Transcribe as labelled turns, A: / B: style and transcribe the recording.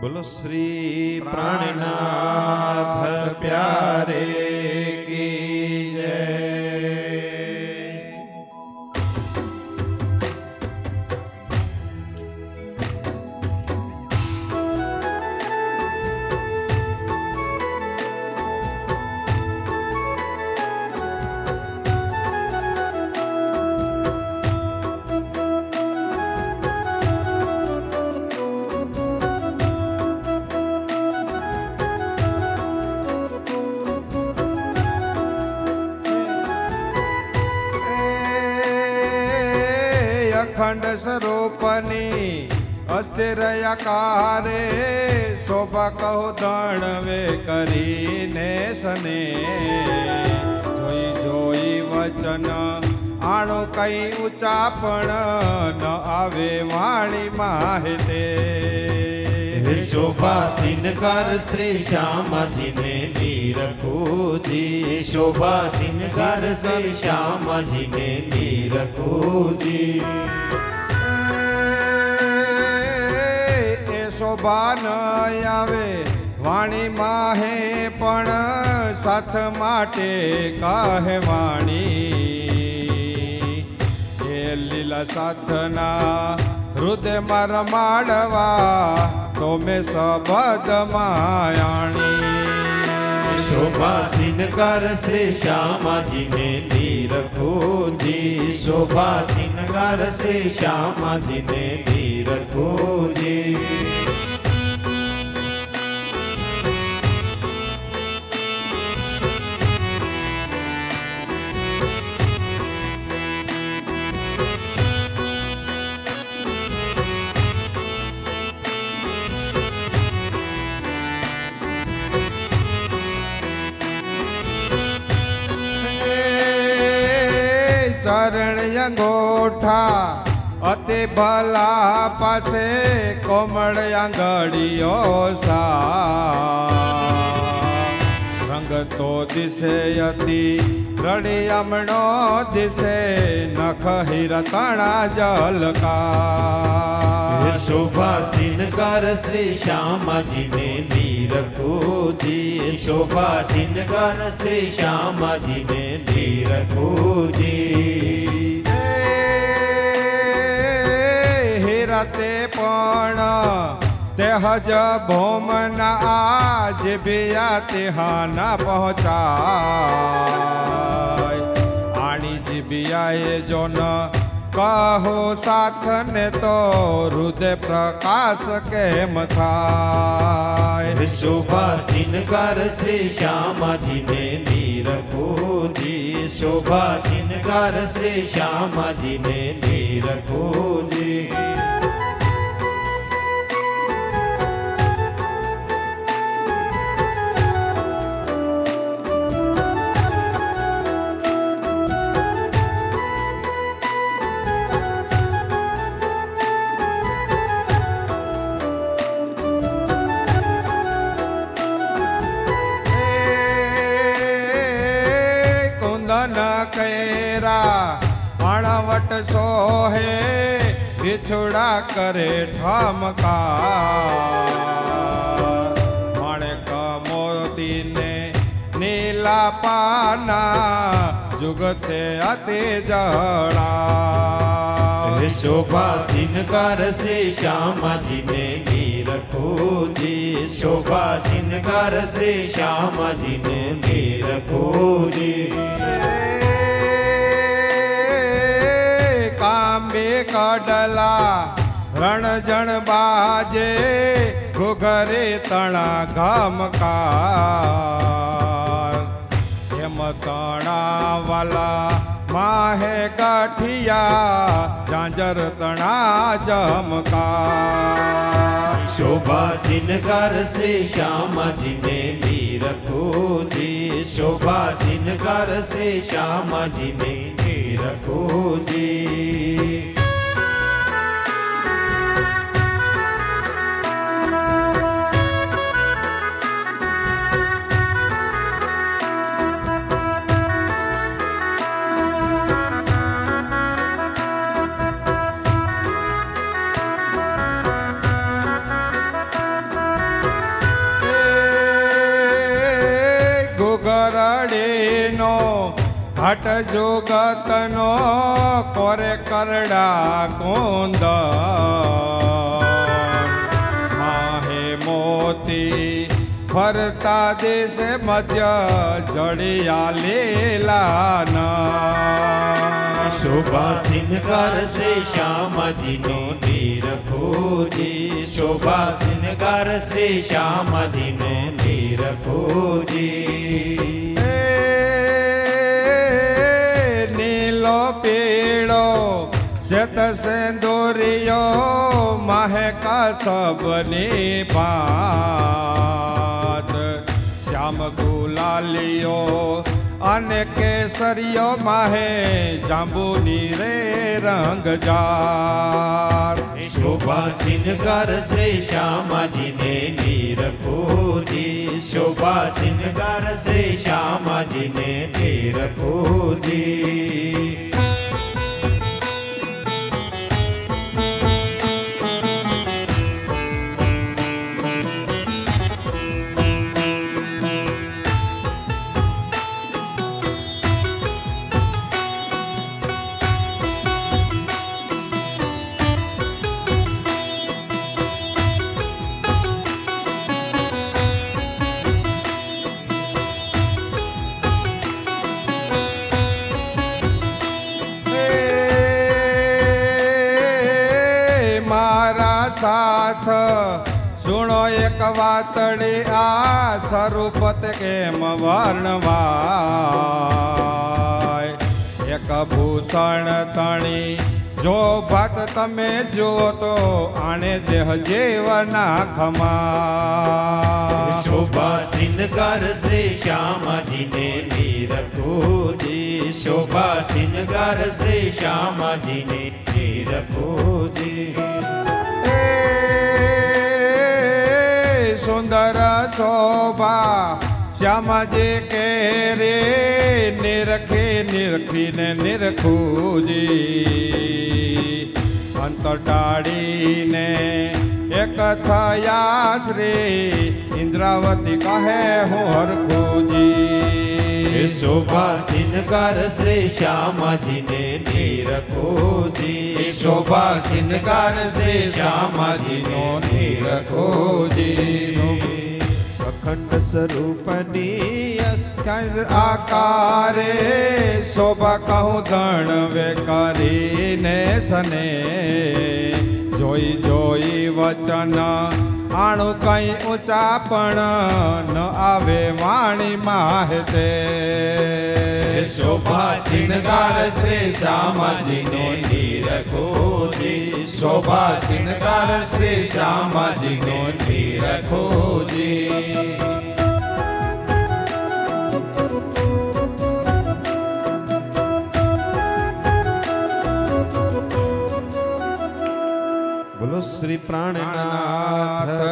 A: બોલો શ્રી પ્રાણનાથ પ્યારે
B: એ અખંડ સ્વરૂપની અસ્થિર આકારે શોભા કહો દણવે કરીને સને જોઈ જોઈ વચન આણો કઈ ઊંચા પણ ન આવે વાણી માહિતે
A: શોભા સિનકાર શ્રી શ્યામજીને નીરકુજી શોભા સિનકાર શ્રી શ્યામજીને નીરકુજી
B: શોભા ન આવે વાણી માહે પણ સાથ માટે કહે વાણી એ લીલા સાથના હૃદયમાં રમાડવા તો મેં સબદ માયાણી
A: શોભા સિનકાર શ્રી શ્યામજીને નીરકુજી શોભા સિનકાર શ્રી શ્યામજીને નીરકુજી
B: ચરણ અંગોઠા અતિ ભલા પાસે કોમળ આંગળીઓ સા. રંગ તો દિશે અતિ રળિયામણો દિશે નખ હિરતણા જલકા
A: શોભા સિનકાર શ્રી શ્યામજીને નીરકુજી શોભા સિનકાર શ્રી શ્યામજીને નીરકુજી
B: હિરતે પણ तेह भोम न आज बिया तेहा न पहुँचा आणि जो न कहो साथ ने तो हृदय प्रकाश के मथाय
A: शोभा सिनकार श्री श्याम जी ने नीर को जी शोभा
B: सिनकार श्री श्याम जी ने नीर को जी सोहे बिछुड़ा करे ठमकार मणक मोती ने
A: नीला पाना, जुगते अति जड़ा। शोभा सिनकार से श्याम जी
B: ने
A: नीर रखो जी शोभा सिनकार से श्याम जी ने नीर रखो
B: કડલા રણજણ બાજે ઘુઘરે તણા ઘમકાર એમ તણા વાલા માહે ગાંઠિયા ઝાંઝર તણા જમકાર
A: શોભા સિનકાર શ્રી શ્યામજીને નીરકુજી શોભા સિનકાર શ્રી શ્યામજીને નીરકુજી
B: હટ જોગતનો કોરે કરડા કોંદ માહે મોતી ફરતા દેશે મધ્ય જડિયા લેલા
A: શોભા સિનકાર શ્રી શ્યામજીનો નીરખોજી શોભા સિનકાર શ્રી શ્યામજીનો નીરખોજી
B: નીલો जत सिंदूरियो महक सबने पात श्याम गुलालियो अन केसरियो माहे जांबू नीरे रंग जार। शोभा
A: सिंगार से श्यामा जी ने नीर पूजी। शोभा सिंगार से
B: श्यामा जी ने नीर पूजी। મારા સાથ. સુણો એક વાતડી આ સ્વરૂપત કેમ વર્ણવાય? એક ભૂષણ તણી, જો ભક્ત તમે જો તો આણે દેહ જેવના ખમા
A: શોભા સિનકાર શ્રી શ્યામજીને નીરખોજી શોભા સિનકાર શ્રી શ્યામજીને નીરખોજી
B: સુંદર શોભા શ્યામજી કે રે નિરખી નિરખીને નિરખુજી અંતર ટાળીને એક થયા શ્રી ઇન્દ્રાવતી કહે હું હરખુજી
A: શોભા સિનકાર શ્રી શ્યામજીને નીરખોજી શોભા સિનકાર શ્રી શ્યામજીનો નીરખોજી અખંડ સ્વરૂપની
B: આકારે શોભા કહું ધણવે કરીને સને. જોઈ જોઈ વચન આણું કઈ ઊંચા પણ ન આવે વાણી માહતે.
A: શોભા સિનકાર શ્રી શ્યામજીને નીરખોજી શોભા સિનકાર શ્રી ધીર નીરખોજી પ્રાણનાથ.